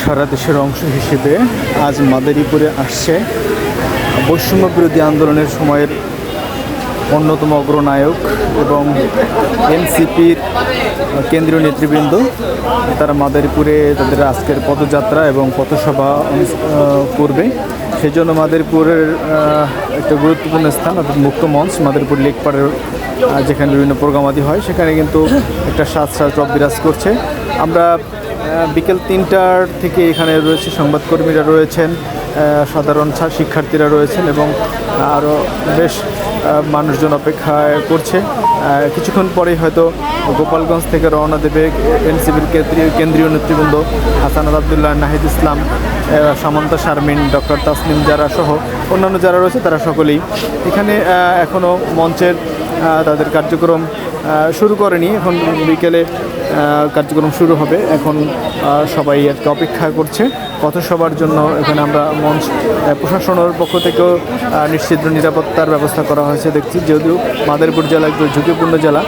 সারা দেশের অংশ হিসেবে আজ মাদারীপুরে আসছে বৈষম্য বিরোধী আন্দোলনের সময়ের অন্যতম অগ্রনায়ক এবং এনসিপির কেন্দ্রীয় নেতৃবৃন্দ। তারা মাদারীপুরে তাদের আজকের পদযাত্রা এবং পথসভা করবে। সেই জন্য মাদারীপুরের একটা গুরুত্বপূর্ণ স্থান, অর্থাৎ মুক্ত মঞ্চ, মাদারীপুর লেকপাড়ের যেখানে বিভিন্ন প্রোগ্রামাদি হয়, সেখানে কিন্তু একটা সাজ সাজ বিরাজ করছে। আমরা বিকেল তিনটার থেকে এখানে রয়েছে সংবাদকর্মীরা রয়েছেন সাধারণ শিক্ষার্থীরা রয়েছেন এবং আরও বেশ মানুষজন অপেক্ষা করছে। কিছুক্ষণ পরেই হয়তো গোপালগঞ্জ থেকে রওনা দেবে এনসিবির কেন্দ্রীয় কেন্দ্রীয় নেতৃবৃন্দ হাসান আবদুল্লাহ নাহিদ ইসলাম সামন্তা শারমিন, ডক্টর তাসনিম যারা সহ অন্যান্য যারা রয়েছে তারা সকলেই। এখানে এখনও মঞ্চের তাদের কার্যক্রম শুরু করেনি। এখন বিকেলে কার্যক্রম শুরু হবে। এখন সবাই আর কি অপেক্ষা করছে। পথসভার জন্য এখানে আমরা মঞ্চ প্রশাসনের পক্ষ থেকেও নিশ্চিত নিরাপত্তার ব্যবস্থা করা হয়েছে দেখছি যেহেতু মাদারীপুর জেলা একটু ঝুঁকিপূর্ণ জেলা।